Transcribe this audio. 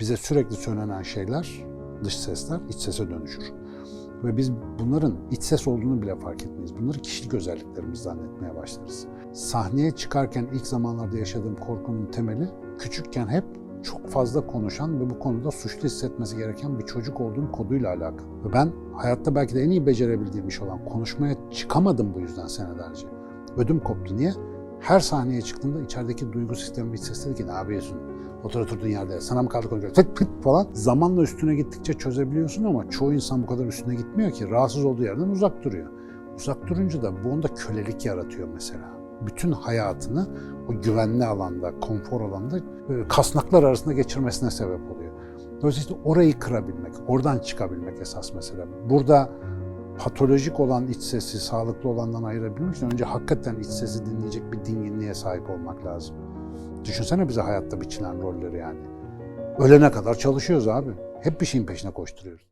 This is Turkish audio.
bize sürekli söylenen şeyler, dış sesler iç sese dönüşür. Ve biz bunların iç ses olduğunu bile fark etmeyiz. Bunları kişilik özelliklerimiz zannetmeye başlarız. Sahneye çıkarken ilk zamanlarda yaşadığım korkunun temeli küçükken hep çok fazla konuşan ve bu konuda suçlu hissetmesi gereken bir çocuk olduğum koduyla alakalı. Ve ben hayatta belki de en iyi becerebildiğim iş olan konuşmaya çıkamadım bu yüzden senelerce. Ödüm koptu. Niye? Her sahneye çıktığımda içerideki duygu sistemi iç ses dedi ki ne yapıyorsun? Otur oturduğun yerde sana mı kaldı konuşuyor? Fıt fıt falan. Zamanla üstüne gittikçe çözebiliyorsun ama çoğu insan bu kadar üstüne gitmiyor ki. Rahatsız olduğu yerden uzak duruyor. Uzak durunca da bu onda kölelik yaratıyor mesela. Bütün hayatını o güvenli alanda, konfor alanda e, kasnaklar arasında geçirmesine sebep oluyor. Dolayısıyla orayı kırabilmek, oradan çıkabilmek esas mesele. Burada patolojik olan iç sesi sağlıklı olandan ayırabilmek için önce hakikaten iç sesi dinleyecek bir dinginliğe sahip olmak lazım. Düşünsene bize hayatta biçilen rolleri yani. Ölene kadar çalışıyoruz abi. Hep bir şeyin peşine koşturuyoruz.